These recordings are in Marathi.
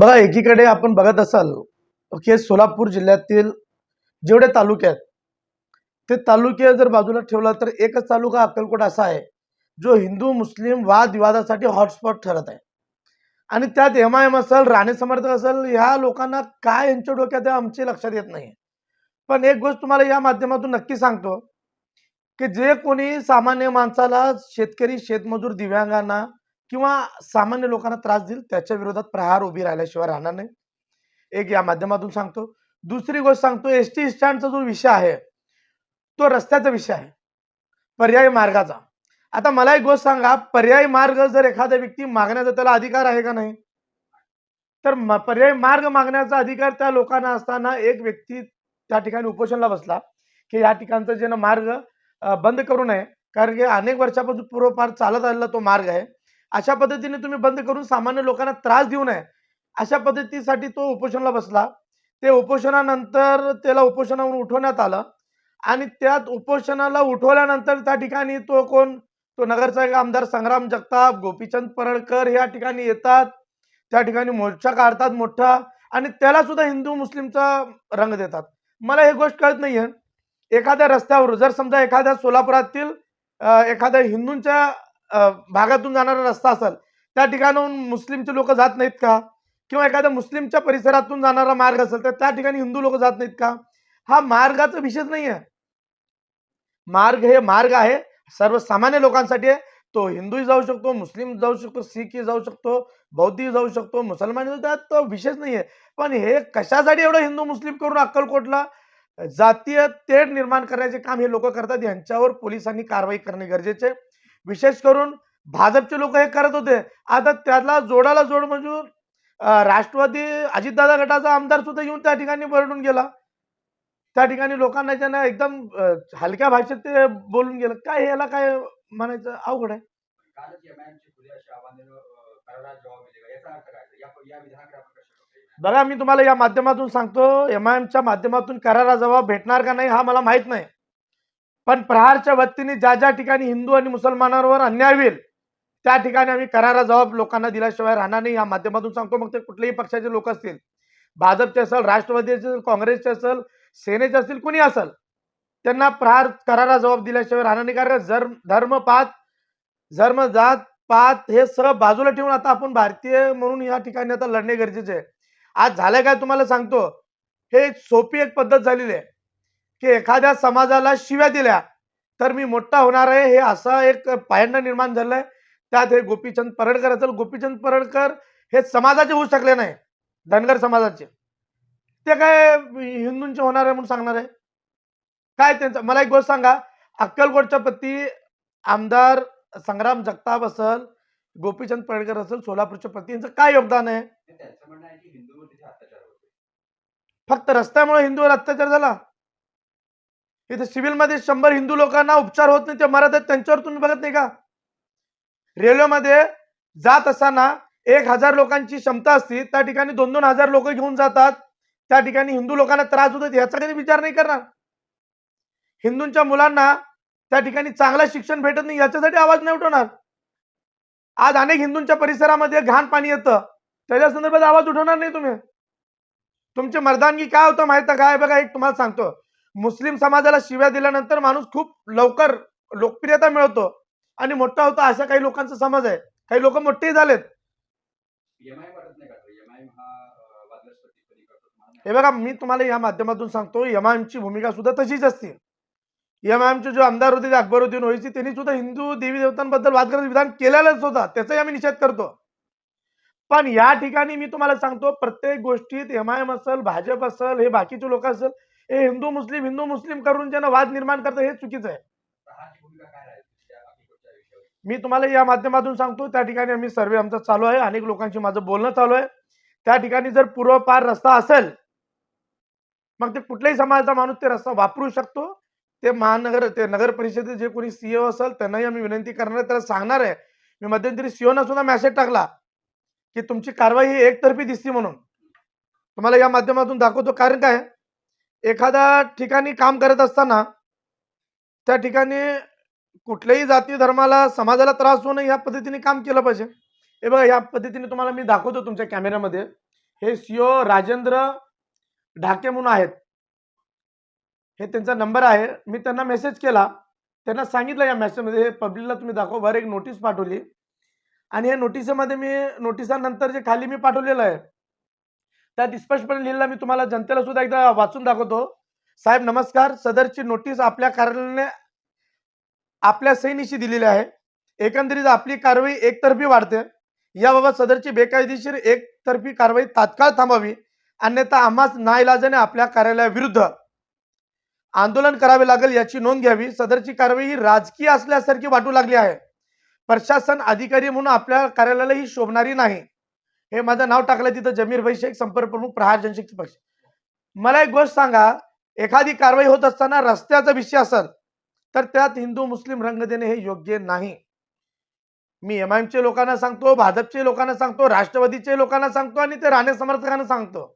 बघा एकीकडे आपण बघत असाल की सोलापूर जिल्ह्यातील जेवढे तालुके आहेत ते तालुके जर बाजूला ठेवला तर एकच तालुका अक्कलकोट असा आहे जो हिंदू मुस्लिम वादविवादासाठी हॉटस्पॉट ठरत आहे. आणि त्यात एम आय एम असेल राणे समर्थक असेल ह्या लोकांना काय यांच्या डोक्यात आहे आमचे लक्षात येत नाही. पण एक गोष्ट तुम्हाला या माध्यमातून नक्की सांगतो की जे कोणी सामान्य माणसाला शेतकरी शेतमजूर दिव्यांगांना किंवा सामान्य लोकांना त्रास देईल त्याच्या विरोधात प्रहार उभी राहिल्याशिवाय राहणार नाही. एक या माध्यमातून सांगतो. दुसरी गोष्ट सांगतो एस टी स्टँडचा जो विषय आहे तो रस्त्याचा विषय आहे. पर्यायी मार्गाचा. आता मला एक गोष्ट सांगा पर्यायी मार्ग जर एखादा व्यक्ती मागण्याचा त्याला अधिकार आहे का नाही? तर पर्यायी मार्ग मागण्याचा अधिकार त्या लोकांना असताना एक व्यक्ती त्या ठिकाणी उपोषणला बसला की या ठिकाणचा जे ना मार्ग बंद करू नये. कारण की अनेक वर्षापासून पूर्वपार चालत आलेला तो मार्ग आहे. अशा पद्धतीने तुम्ही बंद करून सामान्य लोकांना त्रास देऊ नये. अशा पद्धतीसाठी तो उपोषणाला बसला. ते उपोषणानंतर त्याला उपोषणावरून उठवण्यात आलं. आणि त्यात उपोषणाला उठवल्यानंतर त्या ठिकाणी तो कोण? तो नगरचा एक आमदार संग्राम जगताप गोपीचंद परळकर या ठिकाणी येतात. त्या ठिकाणी मोर्चा काढतात मोठा आणि त्याला सुद्धा हिंदू मुस्लिमचा रंग देतात. मला ही गोष्ट कळत नाहीये. एखाद्या रस्त्यावर जर समजा एखाद्या सोलापुरातील एखाद्या हिंदूंच्या भागातून जाणारा रस्ता असेल त्या ठिकाणाहून मुस्लिमचे लोक जात नाहीत का? किंवा एखाद्या मुस्लिमच्या परिसरातून जाणारा मार्ग असेल तर त्या ठिकाणी हिंदू लोक जात नाहीत का? हा मार्गाचा विषयच नाही आहे मार्ग हे मार्ग आहे सर्वसामान्य लोकांसाठी आहे. तो हिंदूही जाऊ शकतो मुस्लिम जाऊ शकतो सिखही जाऊ शकतो बौद्धही जाऊ शकतो मुसलमान जाऊ- त्यात तो विशेष नाही आहे पण हे कशासाठी एवढं हिंदू मुस्लिम करून अक्कलकोटला? जातीय तेढ निर्माण करण्याचे काम हे लोक करतात यांच्यावर पोलिसांनी कारवाई करणे गरजेचे आहे. विशेष करून भाजपचे लोक हे करत होते. आता त्याला जोडाला जोड म्हणजे राष्ट्रवादी अजितदादा गटाचा आमदार सुद्धा येऊन त्या ठिकाणी बरडून गेला. त्या ठिकाणी लोकांना ज्यांना एकदम हलक्या भाषेत ते बोलून गेलं. काय याला काय म्हणायचं? अवघड आहे. बघा मी तुम्हाला या माध्यमातून सांगतो. एम आय एमच्या माध्यमातून करारा जबाब भेटणार का नाही हा मला माहीत नाही. पण प्रहारच्या वतीने ज्या ज्या ठिकाणी हिंदू आणि मुसलमानांवर अन्याय होईल त्या ठिकाणी आम्ही करारा जबाब लोकांना दिल्याशिवाय राहणार नाही. या माध्यमातून सांगतो मग ते कुठलेही पक्षाचे लोक असतील. भाजपचे असेल राष्ट्रवादीचे असेल काँग्रेसचे असेल सेनेचे असतील कुणी असेल त्यांना प्रहार करारा जबाब दिल्याशिवाय राहणार नाही. कारण जर धर्म पात धर्म जात पात हे सगळं बाजूला ठेवून आता आपण भारतीय म्हणून या ठिकाणी आता लढणे गरजेचे आहे. आज झालं काय तुम्हाला सांगतो? हे सोपी एक पद्धत झालेली आहे. की एखाद्या समाजाला शिव्या दिल्या तर मी मोठा होणार आहे. हे असा एक पायंडा निर्माण झालाय. त्यात हे गोपीचंद परडकर असेल. गोपीचंद परडकर हे समाजाचे होऊ शकले नाही. धनगर समाजाचे. ते काय हिंदूंचे होणार आहे म्हणून सांगणार आहे? काय त्यांचं? मला एक गोष्ट सांगा. अक्कलकोटच्या प्रती आमदार संग्राम जगताप असेल गोपीचंद परडकर असेल सोलापूरच्या प्रती यांचं काय योगदान आहे? फक्त रस्त्यामुळे हिंदूवर अत्याचार झाला. इथे सिव्हिलमध्ये शंभर हिंदू लोकांना उपचार होत नाही ते मरत आहेत त्यांच्यावर तुम्ही बघत नाही का? रेल्वेमध्ये जात असताना एक हजार लोकांची क्षमता असती त्या ठिकाणी दोन दोन हजार लोक घेऊन जातात त्या ठिकाणी हिंदू लोकांना त्रास होतात याचा कधी विचार नाही करणार. हिंदूंच्या मुलांना त्या ठिकाणी चांगलं शिक्षण भेटत नाही याच्यासाठी आवाज नाही उठवणार. आज अनेक हिंदूंच्या परिसरामध्ये घाण पाणी येतं त्याच्या संदर्भात आवाज उठवणार नाही तुम्ही. तुमची मर्दानगी काय होतं माहिती काय बघा एक तुम्हाला सांगतो. मुस्लिम समाजाला शिव्या दिल्यानंतर माणूस खूप लवकर लोकप्रियता मिळवतो. आणि मोठा होतो अशा काही लोकांचा समाज आहे. काही लोक मोठेही झालेत. हा करतो बघा मी तुम्हाला या माध्यमातून सांगतो एमआयएमची भूमिका सुद्धा तशीच असते. एमआयएमचे जो आमदार होते अकबरुद्दीन ओवैसी त्यांनी सुद्धा हिंदू देवी देवतांबद्दल वादग्रस्त विधान केलेलंच होता. त्याचाही आम्ही निषेध करतो. पण या ठिकाणी मी तुम्हाला सांगतो प्रत्येक गोष्टीत एमआयएम असेल भाजप असेल हे बाकीचे लोक असेल हे हिंदू मुस्लिम हिंदू मुस्लिम करून ज्यांना वाद निर्माण करतं हे चुकीचं आहे. मी तुम्हाला या माध्यमातून सांगतो त्या ठिकाणी आम्ही सर्वे आमचा चालू आहे. अनेक लोकांशी माझं बोलणं चालू आहे. त्या ठिकाणी जर पूर्वपार रस्ता असेल मग ते कुठल्याही समाजाचा माणूस ते रस्ता वापरू शकतो. ते महानगर ते नगर परिषदेचे जे कोणी सीओ असेल त्यांनाही आम्ही विनंती करणार आहे त्याला सांगणार आहे. मी मध्यंतरी सीओना सुद्धा मेसेज टाकला की तुमची कारवाई ही एकतर्फी दिसती म्हणून. तुम्हाला या माध्यमातून दाखवतो. कारण काय? एखाद्या ठिकाणी काम करत असताना त्या ठिकाणी कुठल्याही जाती धर्माला समाजाला त्रास होऊ नये या पद्धतीने काम केलं पाहिजे. हे बघा या पद्धतीने तुम्हाला मी दाखवतो तुमच्या कॅमेऱ्यामध्ये. हे सीओ राजेंद्र ढाके म्हणून आहेत. हे त्यांचा नंबर आहे. मी त्यांना मेसेज केला. त्यांना सांगितलं या मेसेजमध्ये हे पब्लिकला तुम्ही दाखव. वर एक नोटीस पाठवली. आणि या नोटीसमध्ये मी नोटिसानंतर जे खाली मी पाठवलेलं आहे त्यात स्पष्टपणे लिहिलेला मी तुम्हाला जनतेला सुद्धा एकदा वाचून दाखवतो. साहेब नमस्कार. सदरची नोटीस आपल्या कार्यालयाने आपल्या सैनिशी दिलेली आहे. एकंदरीत आपली कारवाई एकतर्फी वाढते. याबाबत सदरची बेकायदेशीर एकतर्फी कारवाई तात्काळ थांबावी. अन्यथा आम्हास नाईलाजाने आपल्या कार्यालयाविरुद्ध आंदोलन करावे लागेल याची नोंद घ्यावी. सदरची कारवाई ही राजकीय असल्यासारखी वाटू लागली आहे. प्रशासन अधिकारी म्हणून आपल्या कार्यालयाला ही शोभणारी नाही. हे माझं नाव टाकलं तिथं जमीर भाई शेख संपर्क प्रमुख प्रहार जनशक्ती पक्ष. मला एक गोष्ट सांगा एखादी कारवाई होत असताना रस्त्याचा विषय असेल तर त्यात हिंदू मुस्लिम रंग देणे हे योग्य नाही. मी एम चे लोकांना सांगतो भाजपचे लोकांना सांगतो राष्ट्रवादीचे लोकांना सांगतो आणि ते राणे समर्थकांना सांगतो.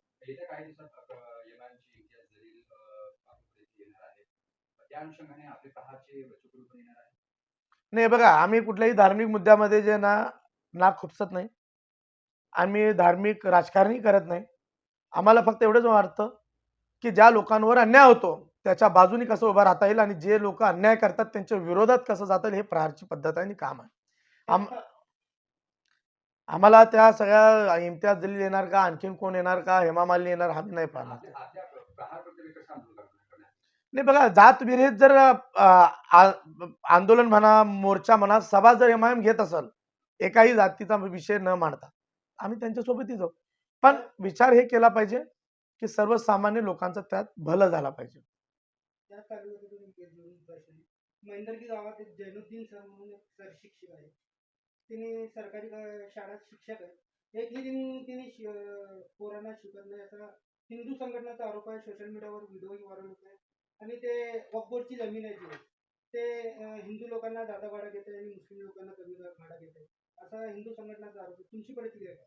नाही बघा आम्ही कुठल्याही धार्मिक मुद्द्यामध्ये जे ना ना खुपसत नाही. आम्ही धार्मिक राजकारणही करत नाही. आम्हाला फक्त एवढंच वाटतं की ज्या लोकांवर अन्याय होतो त्याच्या बाजूनी कसं उभं राहता येईल आणि जे लोक अन्याय करतात त्यांच्या विरोधात कसं जाता येईल हे प्रहारची पद्धत आहे आणि काम आहे. आम आम्हाला त्या सगळ्या इम्तियाज जलील येणार का? आणखीन कोण येणार का? हेमा मालिनी येणार? आम्ही नाही पाहणार. नाही बघा जात विरहित जर आंदोलन म्हणा मोर्चा म्हणा सभा जर एम घेत असेल एकाही जातीचा विषय न मांडता आम्ही त्यांच्यासोबतही जाऊ पण विचार हे केला पाहिजे की सर्वसामान्य लोकांचं त्यात भलं झाला पाहिजे. त्याच तालुक्यातून एक गावात एक जैनुद्दीन सर म्हणून सर शिक्षक आहे तिने सरकारी गा- शाळेत शिक्षक आहे एकही दिन तिने शि- पोरांना शिकत नाही असा हिंदू संघटनेचा आरोप आहे. सोशल मीडियावर व्हिडिओही व्हायरल होत आहे. आणि ते वक्फबोर्डची जमीन आहे ते हिंदू लोकांना जादा भाडा घेते आणि मुस्लिम लोकांना कमी भाडा घेते असा हिंदू संघटनाचा आरोप तुमची प्रतिक्रिया काय?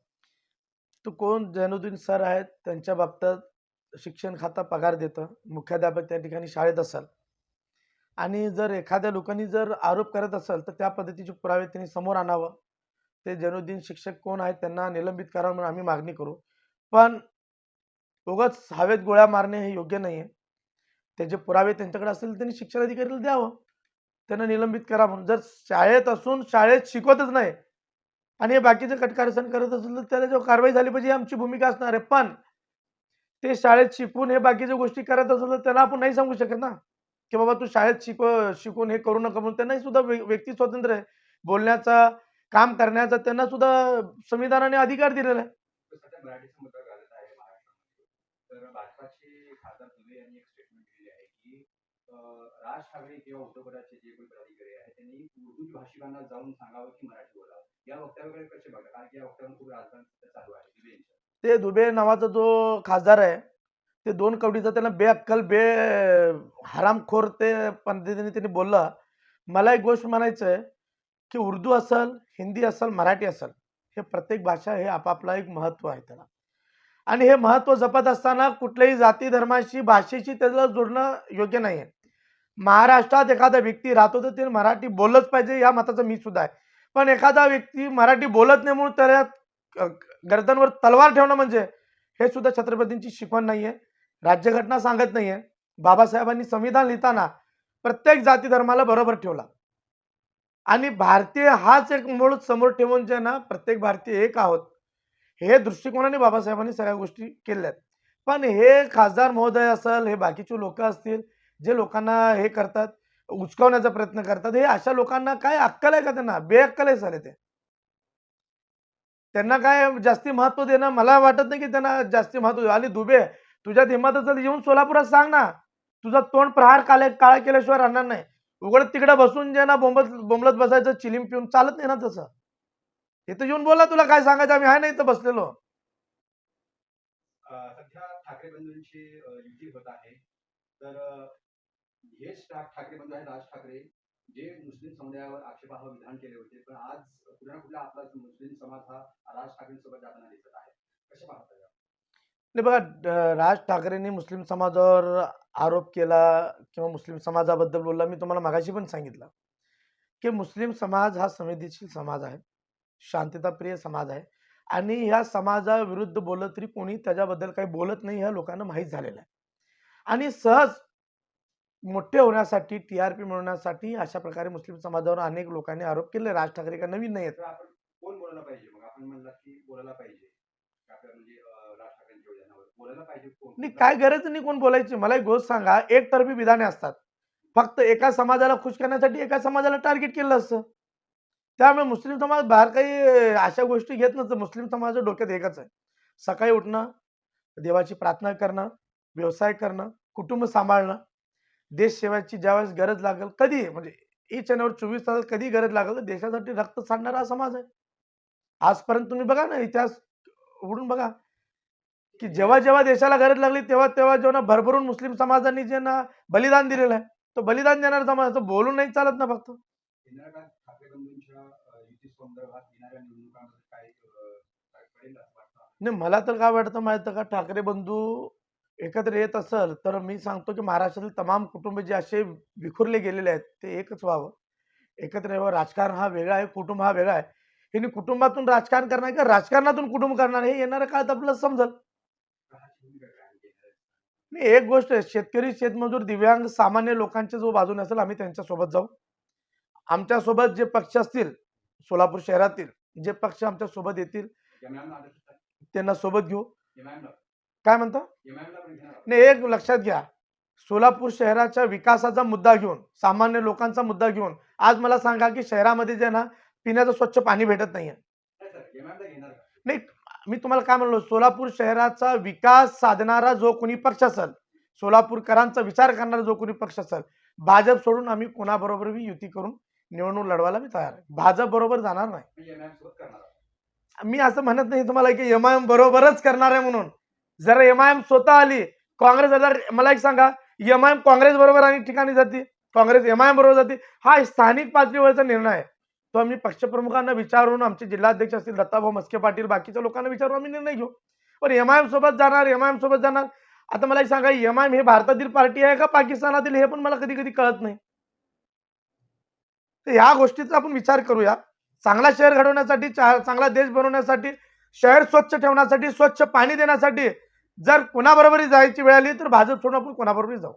तो कोण? जैनुद्दीन सर आहेत. त्यांच्या बाबतीत शिक्षण खाता पगार देतं. मुख्याध्यापक त्या ठिकाणी शाळेत असाल. आणि जर एखाद्या लोकांनी जर आरोप करत असेल तर त्या पद्धतीचे पुरावे त्यांनी समोर आणावं. ते जैनुद्दीन शिक्षक कोण आहेत त्यांना निलंबित करावं म्हणून आम्ही मागणी करू. पण उगाच हवेत गोळ्या मारणे हे योग्य नाही आहे त्याचे पुरावे त्यांच्याकडे असतील त्यांनी शिक्षण अधिकाऱ्याला द्यावं. त्यांना निलंबित करा म्हणून. जर शाळेत असून शाळेत शिकवतच नाही आणि हे बाकीचे कटकारसन करत असेल तर त्याला जो कारवाई झाली पाहिजे ही आमची भूमिका असणार आहे. पण ते शाळेत शिकून हे बाकीच्या गोष्टी करत असेल तर त्याला आपण नाही सांगू शकत ना. की बाबा तू शाळेत शिकव शिकून हे करू नका म्हणून. त्यांनाही सुद्धा व्य- व्यक्ती स्वातंत्र्य आहे. बोलण्याचा काम करण्याचा त्यांना सुद्धा संविधानाने अधिकार दिलेला आहे. राज ठाकरे किंवा उद्धव गटाचे जे कोणी पदाधिकारी आहेत त्यांनी उर्दू भाषिकांना जाऊन सांगावं की मराठी बोला या वक्तव्याकडे कसे बघा कारण की या वक्तव्यावर खूप राजकारण चालू आहे दुबे ते दुबे नावाचा जो खासदार आहे ते दोन कवडीचा त्यांना बेअक्कल बे हरामखोर ते पद्धतीने त्यांनी बोललं. मला एक गोष्ट म्हणायचं आहे की उर्दू असेल हिंदी असेल मराठी असेल हे प्रत्येक भाषा हे आपापला एक महत्त्व आहे त्याला. आणि हे महत्त्व जपत असताना कुठल्याही जाती धर्माशी भाषेशी त्याला जोडणं योग्य नाही आहे महाराष्ट्रात एखादा व्यक्ती राहतो तर ते मराठी बोललंच पाहिजे या मताचं मी सुद्धा आहे. पण एखादा व्यक्ती मराठी बोलत नाही म्हणून त्याला गर्दनवर तलवार ठेवणं म्हणजे हे सुद्धा छत्रपतींची शिकवण नाही आहे राज्यघटना सांगत नाही आहे बाबासाहेबांनी संविधान लिहिताना प्रत्येक जाती धर्माला बरोबर ठेवला. आणि भारतीय हाच एक मूळ समोर ठेवून जे ना प्रत्येक भारतीय एक आहोत. हे दृष्टिकोनाने बाबासाहेबांनी सगळ्या गोष्टी केल्या आहेत पण हे खासदार महोदय असेल हे बाकीचे लोक असतील जे लोकांना हे करतात उचकावण्याचा प्रयत्न करतात हे अशा लोकांना काय अक्कल आहे का त्यांना? बेअक्कल आहे सारे ते. त्यांना काय जास्ती महत्त्व देणं? मला वाटत नाही की त्यांना जास्ती महत्त्व देऊ. आणि दुबे तुझ्या हिंमत असेल तर येऊन सोलापुरात सांग ना. तुझा तोंड प्रहार काळे काळ केल्याशिवाय राहणार नाही. उघड तिकडे बसून जे ना बोंबत बोंबलत बसायचं चिलीम पिऊन चालत नाही ना तसं. इथं येऊन बोला तुला काय सांगायचं? आम्ही आहे ना इथं बसलेलो. सध्या ठाकरे बंधूंची युती होत आहे. तर अ, हेच ठाकरे बंधू आहेत राज ठाकरे जे मुस्लिम समुदायावर आक्षेपार्ह विधान केले होते पण आज कुठल्या ना कुठला आपला मुस्लिम समाज हा राज ठाकरेंसोबत जाताना दिसत आहे. कसे पाहता नाही बघा राज ठाकरेंनी मुस्लिम समाजावर आरोप केला किंवा मुस्लिम समाजाबद्दल बोलला मी तुम्हाला मागाशी पण सांगितलं की मुस्लिम समाज हा संवेदनशील समाज आहे शांतताप्रिय समाज आहे आणि ह्या समाजाविरुद्ध बोलत तरी कोणी त्याच्याबद्दल काही बोलत नाही ह्या लोकांना माहीत झालेलं आहे. आणि सहज मोठे होण्यासाठी टी आर पी मिळवण्यासाठी अशा प्रकारे मुस्लिम समाजावर अनेक लोकांनी आरोप केले. राज ठाकरे का नवीन नाही म्हणजे कोण? नाही काय गरज नाही कोण बोलायची. मला एक गोष्ट सांगा एकतर्फी विधाने असतात. फक्त एका समाजाला खुश करण्यासाठी एका समाजाला टार्गेट केलं असतं. त्यामुळे मुस्लिम समाज बाहेर काही अशा गोष्टी घेत नसतं. मुस्लिम समाजाच्या डोक्यात एकच आहे. सकाळी उठणं देवाची प्रार्थना करणं व्यवसाय करणं कुटुंब सांभाळणं देश सेवाची ज्यावेळेस गरज लागेल कधी म्हणजे इच अँड चोवीस तासात कधी गरज लागेल तर देशासाठी रक्त सांडणारा हा समाज आहे. आजपर्यंत तुम्ही बघा ना इतिहास उघडून बघा की जेव्हा जेव्हा देशाला गरज लागली तेव्हा तेव्हा जेव्हा भरभरून मुस्लिम समाजांनी जे ना बलिदान दिलेलं आहे तो बलिदान देणारा समाज बोलून नाही चालत ना फक्त. नाही मला तर काय वाटतं माहितं का ठाकरे बंधू एकत्र येत असेल तर मी सांगतो की महाराष्ट्रातील तमाम कुटुंब जे असे विखुरले गेलेले आहेत ते एकच व्हावं. एकत्र यावं. राजकारण हा वेगळा आहे कुटुंब हा वेगळा आहे. हे कुटुंबातून राजकारण करणार किंवा का? राजकारणातून कुटुंब करणार? हे येणाऱ्या काळात आपल्याला समजेल. नाही एक गोष्ट आहे. शेतकरी शेतमजूर दिव्यांग सामान्य लोकांच्या जो बाजूने असेल आम्ही त्यांच्यासोबत जाऊ. आमच्यासोबत जे पक्ष असतील सोलापूर शहरातील जे पक्ष आमच्यासोबत येतील त्यांना सोबत घेऊ. काय म्हणता? नाही एक लक्षात घ्या. सोलापूर शहराच्या विकासाचा मुद्दा घेऊन सामान्य लोकांचा मुद्दा घेऊन आज मला सांगा की शहरामध्ये जे ना पिण्याचं स्वच्छ पाणी भेटत नाहीये. नाही नाही मी तुम्हाला काय म्हणलो? सोलापूर शहराचा विकास साधणारा जो कोणी पक्ष असेल सोलापूरकरांचा विचार करणारा जो कोणी पक्ष असेल भाजप सोडून आम्ही कोणाबरोबरही युती करून निवडणूक लढवायला मी तयार आहे. भाजप बरोबर जाणार नाही. मी असं म्हणत नाही तुम्हाला की एम आय एम बरोबरच करणार आहे म्हणून. जर एम आय एम स्वतः आली. काँग्रेस आता मला एक सांगा एम आय एम काँग्रेस बरोबर अनेक ठिकाणी जाते? काँग्रेस एम आय एम बरोबर जाते? हा स्थानिक पातळीवरचा निर्णय आहे. तो आम्ही पक्षप्रमुखांना विचारून आमचे जिल्हाध्यक्ष असतील दत्ताभाऊ मस्के पाटील बाकीच्या लोकांना विचारून आम्ही निर्णय घेऊ. पण एम आय एम सोबत जाणार एम आय एम सोबत जाणार. आता मला एक सांगा एम आय एम हे भारतातील पार्टी आहे का पाकिस्तानातील? हे पण मला कधी कधी कळत नाही. तर ह्या गोष्टीचा आपण विचार करूया. चांगला शहर घडवण्यासाठी चांगला देश बनवण्यासाठी शहर स्वच्छ ठेवण्यासाठी स्वच्छ पाणी देण्यासाठी जर कोणाबरोबरही जायची वेळ आली तर भाजप सोडून आपण कोणाबरोबरही जाऊ.